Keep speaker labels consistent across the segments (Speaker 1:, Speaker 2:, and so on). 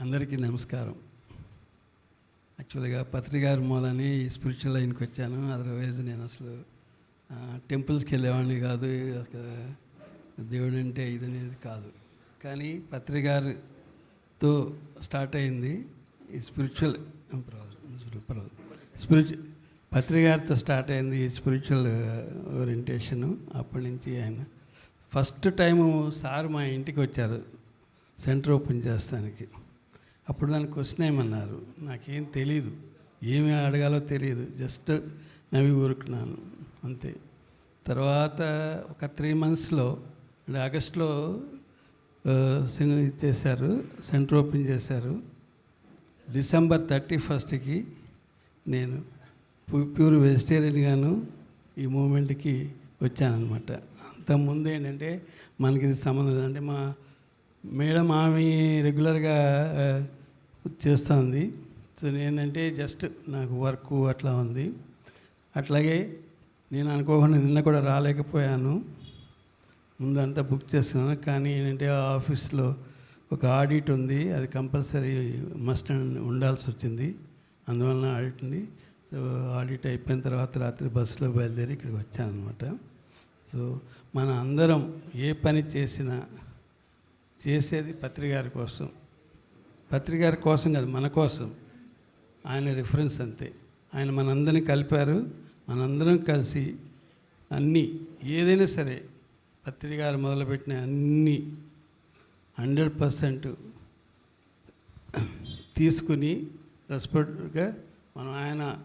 Speaker 1: అందరికీ నమస్కారం. యాక్చువల్గా పత్రికారి మూలని స్పిరిచువల్ లైన్కి వచ్చాను. అదర్వైజ్ నేను అసలు టెంపుల్స్కి వెళ్ళేవాడిని కాదు. ఒక దేవుడు అంటే ఇది అనేది కాదు. కానీ పత్రికారితో స్టార్ట్ అయింది ఈ స్పిరిచువల్ స్పిరిచువల్ పత్రికారితో స్టార్ట్ అయింది ఈ స్పిరిచువల్ ఓరియంటేషను. అప్పటి నుంచి ఆయన ఫస్ట్ టైము సార్ మా ఇంటికి వచ్చారు సెంటర్ ఓపెన్ చేస్తానికి. అప్పుడు నన్ను క్వశ్చన్ ఏమన్నారు? నాకేం తెలియదు ఏమి అడగాలో తెలియదు జస్ట్ నవి ఊరుకున్నాను. అంతే. తర్వాత ఒక త్రీ మంత్స్లో అంటే ఆగస్ట్లో సింగ్ ఇచ్చేశారు సెంటర్ ఓపెన్ చేశారు. డిసెంబర్ థర్టీ ఫస్ట్కి నేను ప్యూర్ వెజిటేరియన్గాను ఈ మూమెంట్కి వచ్చానమాట అంతకుముందు ఏంటంటే మనకి ఇది సంబంధం అంటే మా మేడం ఆమె రెగ్యులర్గా చేస్తుంది. సో నేనంటే జస్ట్ నాకు వర్క్ అట్లా ఉంది. అట్లాగే నేను అనుకోకుండా నిన్న కూడా రాలేకపోయాను. ముందంతా బుక్ చేస్తున్నాను. కానీ ఏంటంటే ఆ ఆఫీస్లో ఒక ఆడిట్ ఉంది. అది కంపల్సరీ మస్ట్ ఉండాల్సి వచ్చింది. అందువలన ఆడిట్ ఉంది. సో ఆడిట్ అయిపోయిన తర్వాత రాత్రి బస్సులో బయలుదేరి ఇక్కడికి వచ్చాను అనమాట సో మన అందరం ఏ పని చేసినా చేసేది పత్రికారి కోసం. పత్రికారి కోసం కాదు మన కోసం. ఆయన రిఫరెన్స్ అంతే. ఆయన మనందరినీ కలిపారు. మనందరం కలిసి అన్నీ ఏదైనా సరే పత్రికారు మొదలుపెట్టిన అన్నీ హండ్రెడ్ పర్సెంట్ తీసుకుని రెస్పెక్ట్గా మనం ఆయన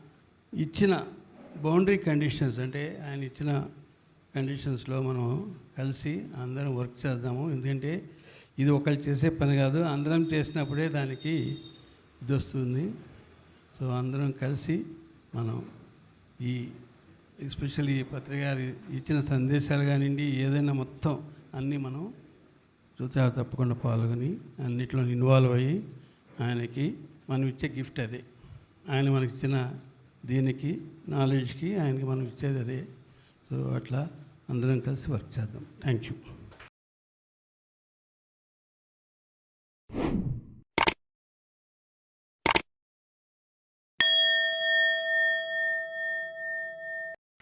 Speaker 1: ఇచ్చిన బౌండరీ కండిషన్స్ అంటే ఆయన ఇచ్చిన కండిషన్స్లో మనం కలిసి అందరం వర్క్ చేద్దాము. ఎందుకంటే ఇది ఒకళ్ళు చేసే పని కాదు అందరం చేసినప్పుడే దానికి ఇది వస్తుంది. సో అందరం కలిసి మనం ఈ ఎస్పెషల్లీ ఈ పత్రిక ఇచ్చిన సందేశాలు కానివ్వండి ఏదైనా మొత్తం అన్నీ మనం చూతా తప్పకుండా పాల్గొని అన్నిట్లో ఇన్వాల్వ్ అయ్యి ఆయనకి మనం ఇచ్చే గిఫ్ట్ అదే. ఆయన మనకి ఇచ్చిన దీనికి నాలెడ్జ్కి ఆయనకి మనం ఇచ్చేది అదే. సో అట్లా అందరం కలిసి వర్క్ చేద్దాం. Thank you